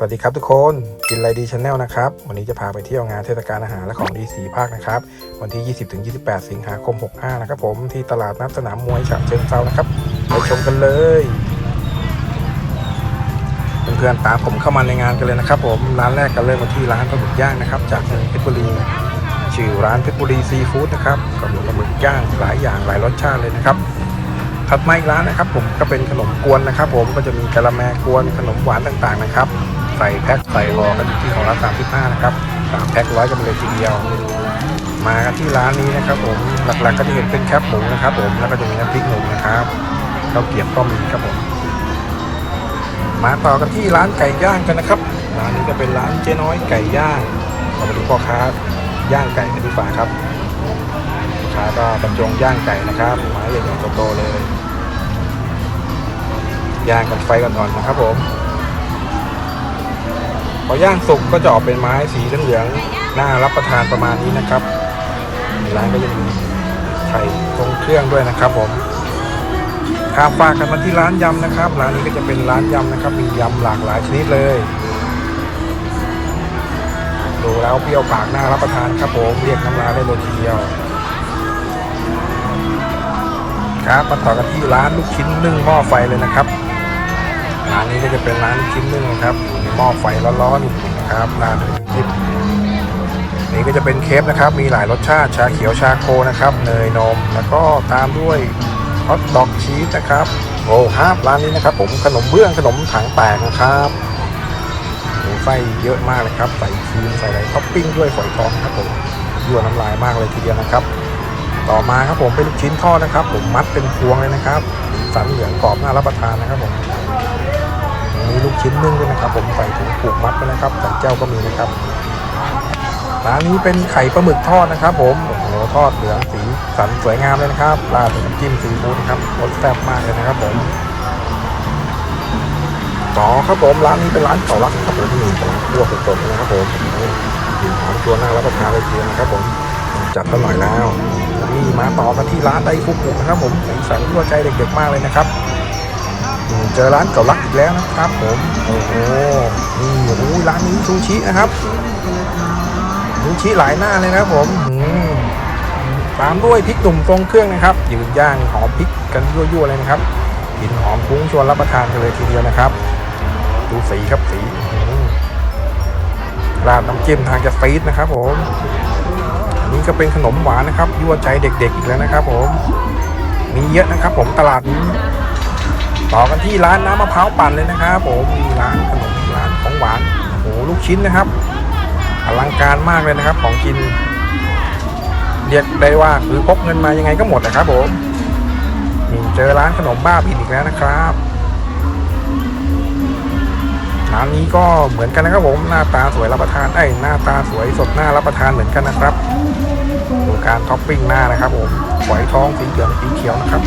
สวัสดีครับทุกคนกินไรดีชาแนลนะครับ วันนี้จะพาไปเที่ยวงานเทศกาลอาหารและของดีสีภาคนะครับ วันที่ 20-28 สิงหาคม 65 นะครับผมที่ตลาดนัดสนามมวยฉะเชิงเซานะครับ ไปชมกันเลย เพื่อนๆตามผมเข้ามาในงานกันเลยนะครับ ผมร้านแรกกันเริ่มมาที่ร้านปลาหมึกย่างนะครับ จากเมืองเพชรบุรีชื่อร้านเพชรบุรีซีฟู้ดนะครับก็มีปลาหมึกย่างหลายอย่างหลายรสชาติเลยนะครับถัดมาอีกร้านนะครับ ผมก็เป็นขนมกวนนะครับ ผมก็จะมีกะละแมกวนขนมหวานต่างๆนะครับ ใส่แพ็คใส่รอกันที่ของร้านสามสิบห้านะครับสามแพ็คร้อยกันไปเลยทีเดียว มากันที่ร้านนี้นะครับผมหลักๆก็จะเห็นเป็นแคบหมูนะครับผมแล้วก็จะมีน้ำพริกหนุ่มนะครับข้าวเกี๊ยวก็มีครับผมมาต่อกันที่ร้านไก่ย่างกันนะครับร้านนี้ก็เป็นร้านเจ๊น้อยไก่ย่างเรามาดูพ่อค้าย่างไก่กันดีกว่าครับพ่อค้าก็บรรจงย่างไก่นะครับไม้ใหญ่ๆโตๆเลยย่างกันไฟก่อนๆนะครับผม พอย่างสุกก็จะออกเป็นไม้สีเหลืองๆน่ารับประทานประมาณนี้นะครับร้านก็จะมีไข่ทรงเครื่องด้วยนะครับผมข้ามฝากกันมาที่ร้านยำนะครับร้านนี้ก็จะเป็นร้านยำนะครับ มียำหลากหลายชนิดเลยดูแล้วเปรี้ยวปากน่ารับประทานครับผมเรียกน้ำลายได้เลยทีเดียวครับมาต่อกันที่ร้านลูกชิ้นนึ่งหม้อไฟเลยนะครับานนี้ก็จะเป็นร้านชิ้นนึ่งครับหม้อไฟร้อนๆนะครับร้านทิพนี่ก็จะเป็นเคฟนะครับ มีหลายรสชาติชาเขียวชาโคนะครับเนยนม แล้วก็ตามด้วยฮอทดอกชีสนะครับโอ้ครับร้านนี้นะครับ ผมขนมเบื้องขนมถังแตกนะครับโอ้ไส้เยอะมากเลยครับใส่ครีมใส่อะไรท็อปปิ้งด้วยฝอยทองครับผมยั่วน้ำลายมากเลยทีเดียวนะครับ ต่อมาครับผมเป็นลูกชิ้นทอดนะครับ ผมมัดเป็นพวงเลยนะครับสันเหลืองกรอบน่ารับประทานนะครับผม มีลูกชิ้นนึ่งด้วยนะครับ ผมใส่ถุงผูกมัดไปนะครับใส่เจ้าก็มีนะครับร้านนี้เป็นไข่ปลาหมึกทอดนะครับ ผมโอ้โหทอดเหลืองสีสันสวยงามเลยนะครับราดด้วยน้ำจิ้มซีฟู้ดครับรสแซ่บมากเลยนะครับ ผมต่อครับผมร้านนี้เป็นร้านเก่ารักครับผมมีของคั่วสดๆนะครับผมกลิ่นหอมชวนน่ารับประทานเลยทีเดียวนะครับผมจัดกันหน่อยแล้วนี่มาต่อกันที่ร้านไดฟุกุนะครับผมสีสันรั่วใจเด็กๆมากเลยนะครับ เจอร้านเก่ารักอีกแล้วนะครับผมโอ้โหนี่โอ้โหร้านนี้ซูชินะครับซูชิหลายหน้าเลยนะผมตามด้วยพริกหนุ่มทรงเครื่องนะครับยืนย่างหอมพริกกันยั่วๆเลยนะครับกลิ่นหอมคุ้งชวนรับประทานกันเลยทีเดียวนะครับ ดูสีครับสีราดน้ำจิ้มทางจะฟีดนะครับ ผมนนี้ก็เป็นขนมหวานนะครับยั่วใจเด็กๆอีกแล้วนะครับ ผมมีเยอะนะครับ ผมตลาดนี้ ต่อกันที่ร้านน้ำมะพร้าวปั่นเลยนะครับผมมีร้านขนมร้านของหวานโอ้โหลูกชิ้นนะครับอลังการมากเลยนะครับ ของกิน เรียกได้ว่าคือพกเงินมายังไงก็หมดนะครับผมนี่เจอร้านขนมบ้าบินอีกแล้วนะครับร้านนี้ก็เหมือนกันนะครับผมหน้าตาสวยรับประทานไอ้หน้าตาสวยสดหน้ารับประทานเหมือนกันนะครับดูการท็อปปิ้งหน้านะครับผมฝอยทองสีเหลืองสีเขียวนะครับ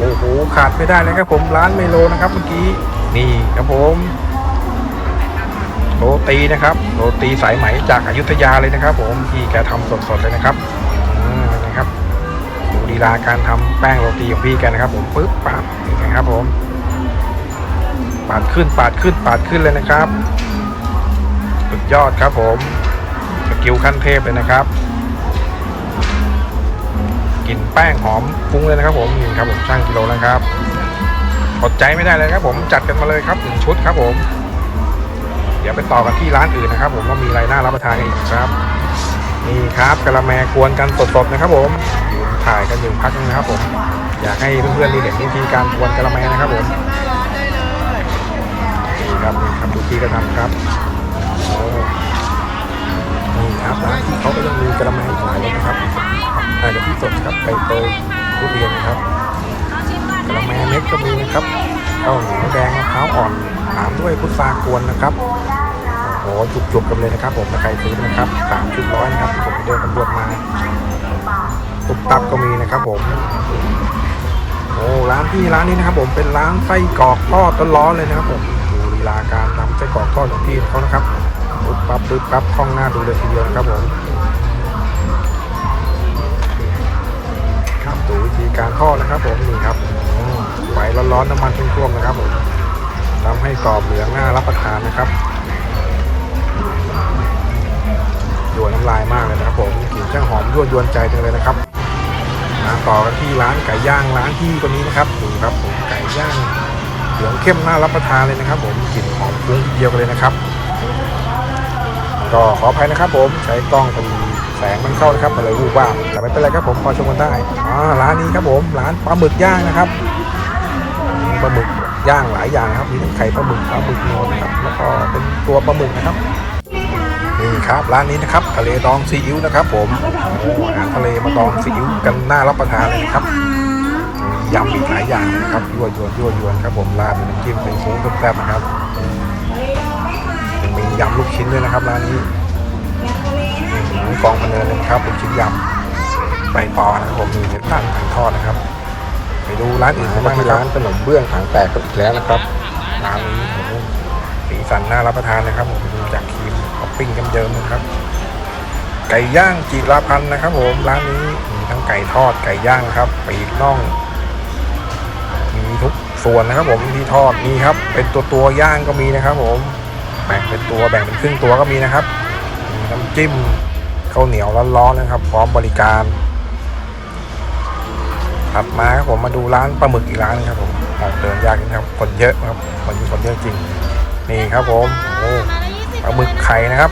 โอ้โหขาดไม่ได้เลยครับผมร้านเมโลนะครับเมื่อกี้นี่ครับผมโรตีนะครับโรตีสายไหมจากอายุทยาเลยนะครับ ผมที่แกทำสดๆเลยนะครับนะครับดูลีลาการทำแป้งโรตีของพี่แกนะครับ ผมปึ๊บปั๊บนี่นะครับ ผมปาดขึ้นปาดขึ้นปาดขึ้นเลยนะครับสุดยอดครับผมสกิลขั้นเทพเลยนะครับ ลิ่นแป้งหอมฟุ้งเลยนะครับผมนี่ครับผมช่างกิโลแล้วครับอดใจไม่ได้เลยครับผมจัดกันมาเลยครับหนึ่งชุดครับผม เดี๋ยวไปต่อกันที่ร้านอื่นนะครับ ผมว่ามีอะไรน่ารับประทานกันอีกครับนี่ครับกะละแมกวนกันสดๆนะครับ ผมยืนถ่ายกันอยู่พักนึงนะครับ ผม อยากให้เพื่อนๆได้เห็นวิธีการกวนกะละแมนะครับผมนี่ครับนี่ครับดูพี่ก็ทำครับนี่ครับร้านที่เขาก็ยังมีกะละแมกหลายรสนะครับ ไก่กะทิสดครับไก่เตยทุเรียนครับกระแมเม็ดก็มีนะครับข้าวเหนียวแดงมะพร้าวอ่อนตามด้วยพุทรากวนนะครับโอ้โหจุกๆกันเลยนะครับ ผมใครซื้อนะครับสามชุดร้อยนะครับผมเดินตำรวจมาตุบตับก็มีนะครับผมโอ้ร้านที่ร้านนี้นะครับ ผมเป็นร้านไส้กรอกทอดร้อนเลยนะครับ ผมดูลีลาการทำไส้กรอกทอดของพี่เขานะครับปุ๊บปั๊บปุ๊บปั๊บคล่องหน้าดูเลยทีเดียวนะครับผม ดูวิธีการทอดนะครับผมนี่ครับไฟร้อนๆน้ำมันท่วมๆนะครับผมทำให้กรอบเหลืองน่ารับประทานนะครับยวนน้ำลายมากเลยนะครับผมกลิ่นช่างหอมยั่วยวนใจจังเลยนะครับมาต่อกันที่ร้านไก่ย่างร้านที่ตัวนี้นะครับดูครับผมไก่ย่างเหลืองเข้มน่ารับประทานเลยนะครับ ผมกลิ่นหอมฟุ้งทีเดียวกันเลยนะครับ ก็ขออภัยนะครับผมใช้กล้องพอดี แสงมันเข้านะครับมันเลยวูบว่าบแต่ไม่เป็นไรครับผมพอชมกันได้อ่าร้านนี้ครับผมร้านปลาหมึกย่างนะครับปลาหมึกย่างหลายอย่างครับมีทั้งไข่ปลาหมึกปลาหมึกนนนะครับแล้วก็เป็นตัวปลาหมึกนะครับนี่ครับร้านนี้นะครับทะเลดองซีอิ๊วนะครับ ผมโอ้อาหารทะเลมาดองซีอิ๊วกันน่ารับประทานเลยนะครับยำอีกหลายอย่างนะครับยั่วยวนยั่วยวนครับผมราดน้ำจิ้มเป็นฟุ้งแซ่บๆนะครับมียำลูกชิ้นด้วยนะครับร้านนี้ กองพะเนินเลยนะครับเป็นชิ้นยำใบปอนะครับผมมีเนื้อตั้งถังทอดนะครับ ไปดูร้านอื่นกันบ้างนะครับร้านขนมเบื้องถังแตกก็อีกแล้วนะครับร้านนี้โอ้โหสีสันน่ารับประทานนะครับผมดูจากครีมท็อปปิ้งเยิ้มๆนะครับไก่ย่างจีราพันธ์นะครับ ผมร้านนี้มีทั้งไก่ทอดไก่ย่างนะครับปีกน่อง มีทุกส่วนนะครับ ผมที่ทอดมีครับ เป็นตัวตัวๆย่างก็มีนะครับ ผมแบ่งเป็นตัวแบ่งเป็นครึ่งตัวก็มีนะครับมี น้ำจิ้มข้าวเหนียวร้อนๆนะครับ พร้อมบริการถัดมาครับผมมาดูร้านปลาหมึกอีกร้านนึงครับผมออกเดินยากนิดนะครับคนเยอะครับคนมีคนเยอะจริง นี่ครับผมโอ้ปลาหมึกไข่นะครับ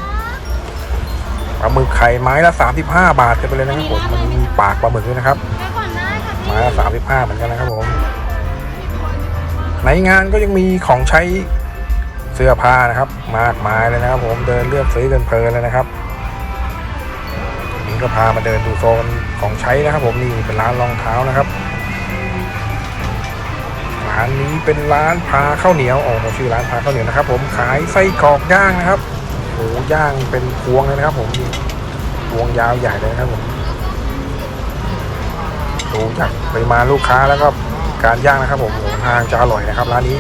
ปลาหมึกไข่ไม้ละ 35 บาทกันไปเลยนะครับผมมันมีปากปลาหมึกด้วยนะครับไม้ละ35เหมือนกันนะครับผมในงานก็ยังมีของใช้ เสื้อผ้านะครับ มากมายเลยนะครับ ผมเดินเลือกซื้อกันเพลินเลยนะครับนี่ก็พามาเดินดูโซนของใช้นะครับ ผมนี่เป็นร้านรองเท้านะครับร้านนี้เป็นร้านพาข้าวเหนียวโอ้โหชื่อร้านพาข้าวเหนียวนะครับ ผมขายไส้กรอกย่างนะครับโอ้โหย่างเป็นพวงเลยนะครับ ผมนี่พวงยาวใหญ่เลยนะครับผมดูจากปริมาณลูกค้าแล้วก็การย่างนะครับ ผมหทางจะอร่อยนะครับ ร้านนี้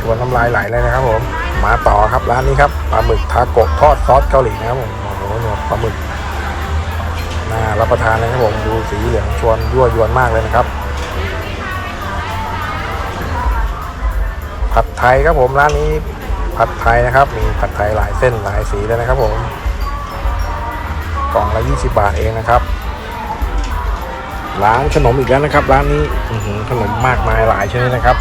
ชวนน้ำลายไหลเลยนะครับผมมาต่อครับร้านนี้ครับปลาหมึกทาโกะทอดซอสเกาหลีนะครับผมโอ้โหหนวดปลาหมึกน่ารับประทานเลยครับผมดูสีเหลืองชวนยั่วยวนมากเลยนะครับ ผัดไทยครับผมร้านนี้ผัดไทยนะครับ มีผัดไทยหลายเส้นหลายสีเลยนะครับผมกล่องละ20 บาทเองนะครับร้านขนมอีกแล้วนะครับ ร้านนี้ขนมมากมายหลายชนิดนะครับ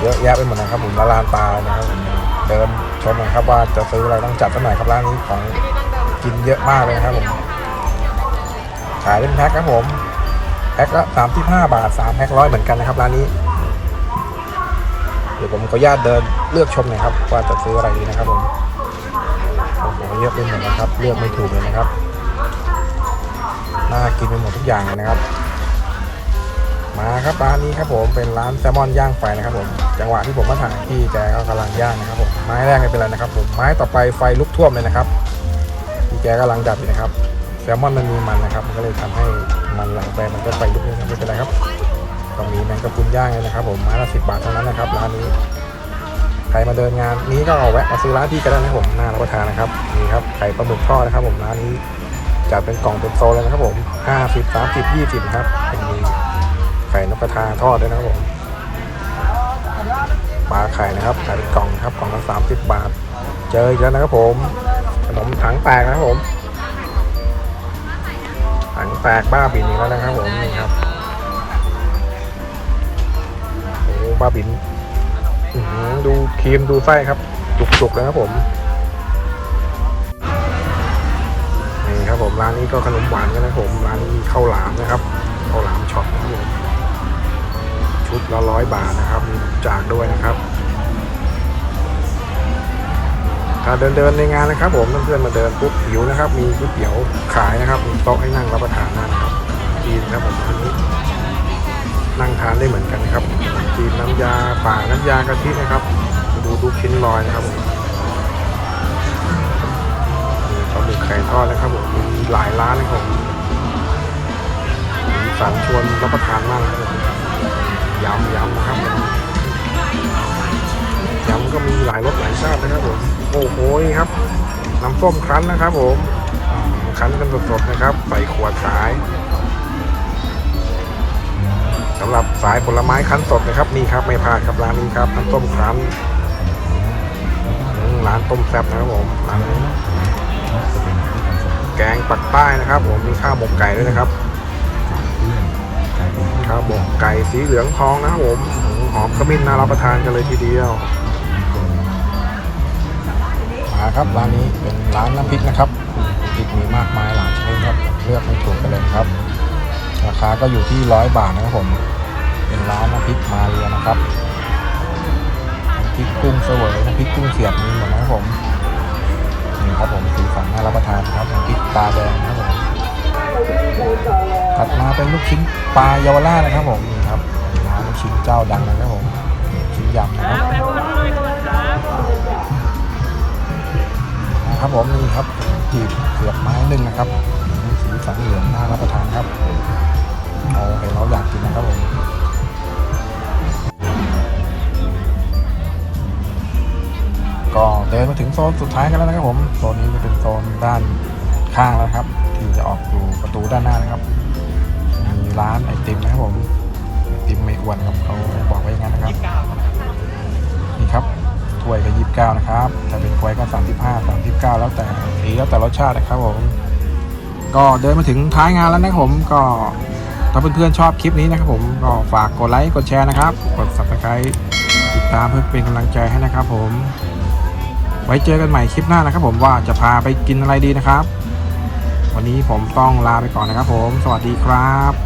เยอะแยะไปหมดนะครับผมละลานตานะครับผมเดินชมนะครับว่าจะซื้ออะไรต้องจัดสักหน่อยครับร้านนี้ของกินเยอะมากเลยนะครับผมขายเป็นแพ็คครับผมแพ็คละสามสิบห้าบาทสามแพ็คร้อยเหมือนกันนะครับร้านนี้ เดี๋ยวผมขออนุญาตเดินเลือกชมหน่อยครับ ว่าจะซื้ออะไรดีนะครับผมโอ้โหเยอะไปหมดนะครับ เลือกไม่ถูกเลยนะครับน่ากินไปหมดทุกอย่างเลยนะครับ มาครับร้านนี้ครับผมเป็นร้านแซลมอนย่างไฟนะครับผมจังหวะที่ผมมาถ่ายที่แกก็กำลังย่างนะครับผมไม้แรกไม่เป็นไรนะครับผมไม้ต่อไปไฟลุกท่วมเลยนะครับที่แกกำลังดับอยู่นะครับแซลมอนมันมีมันนะครับ มันก็เลยทำให้มันหลังไปมันก็ไฟลุกเลยนะไม่เป็นไรครับก็มีแมงกะพรุนย่างเลยนะครับ ผมไม้ละสิบบาทเท่านั้นนะครับร้านนี้ใครมาเดินงานนี้ก็เอาแวะมาซื้อร้านที่กันได้นะผมน่ารับประทานนะครับนี่ครับไก่ปลาหมึกทอดนะครับ ผมร้านนี้จัดเป็นกล่องเป็นโซนเลยนะครับผมห้าสิบสามสิบยี่สิบครับเป็นมีไข่นกกระทาทอดด้วยนะครับผมปลาไข่นะครับขายเป็นกล่องครับกล่องละสามสิบบาท เจออีกแล้วนะครับผมขนมถังแตกนะครับผมถังแตกบ้าบินอีกแล้วนะครับผมนี่ครับโอ้บ้าบินดูครีมดูไส้ครับจุกๆเลยครับผมนี่ครับผมร้านนี้ก็ขนมหวานกันนะครับผมร้านนี้มีข้าวหลามนะครับข้าวหลามช็อตนะครับผม ชุดละร้อยบาทนะครับ มีจากด้วยนะครับถ้าเดินเดินในงานนะครับ ผมเพื่อนๆมาเดินปุ๊บหิวนะครับ มีก๋วยเตี๋ยวขายนะครับมีโต๊ะให้นั่งรับประทานนะครับจีนครับผมอันนี้นั่งทานได้เหมือนกันนะครับจีนน้ำยาป่าน้ำยากะทินะครับ ดูลูกชิ้นลอยนะครับผมมีปลาหมึกไข่ทอดนะครับผมมีหลายร้านนะครับผมสีสันชวนรับประทานมากเลยครับ ยำยำนะครับยำก็มีหลายรสหลายชาตินะครับผมโอ้โหครับน้ำส้มคั้นนะครับ ผมคั้นกันสดๆนะครับ ใส่ขวดขายสำหรับสายผลไม้คั้นสดนะครับนี่ครับไม่พลาดครับร้านนี้ครับน้ำต้มคั้นร้านต้มแซ่บนะครับผมร้านแกงปักใต้นะครับ ผมมีข้าวหมกไก่ด้วยนะครับ ข้าวหมไก่สีเหลืองทองนะครับผมอืมหอมขมิ้นน่ารับประทานกันเลยทีเดียวมาครับร้านนี้เป็นร้านน้ำพริกนะครับพริกมีมากมายหลายชนิดครับเลือกไม่ถูกกันเลยครับ ราคาก็อยู่ที่ร้อยบาทนะครับผม เป็นร้านน้ำพริกมาเรียนะครับน้ำพริกกุ้งเสวยน้ำพริกกุ้งเสียบมีหมดนะครับผมนี่ครับผมสีสันน่ารับประทานครับน้ำพริกตาแดงนะครับผม ถัดมาเป็นลูกชิ้นปลาเยาวราชนะครับผมนี่ครับร้านลูกชิ้นเจ้าดังนะครับผมชิ้นยำนะครับนะครับผมนี่ครับจีบเสียบไม้หนึ่งนะครับสีสันเหลืองน่ารับประทานครับเอาเห็นเราอยากกินนะครับผมก็เดินมาถึงโซนสุดท้ายกันแล้วนะครับผมโซนนี้จะเป็นโซนด้านข้างแล้วครับ ที่จะออกสู่ประตูด้านหน้านะครับ มีร้านไอติมนะครับผมไอติมไม่อ้วนครับเขาบอกไว้อย่างนั้นนะครับนี่ครับถ้วยก็ยี่สิบเก้านะครับถ้าเป็นถ้วยก็สามสิบห้าสามสิบเก้าแล้วแต่สีแล้วแต่รสชาตินะครับผมก็เดินมาถึงท้ายงานแล้วนะครับผมก็ถ้าเพื่อนๆชอบคลิปนี้นะครับผมก็ฝากกดไลค์กดแชร์นะครับกด subscribe ติดตามเพื่อเป็นกำลังใจให้นะครับผม ไว้เจอกันใหม่คลิปหน้านะครับผมว่าจะพาไปกินอะไรดีนะครับ วันนี้ผมต้องลาไปก่อนนะครับผม สวัสดีครับ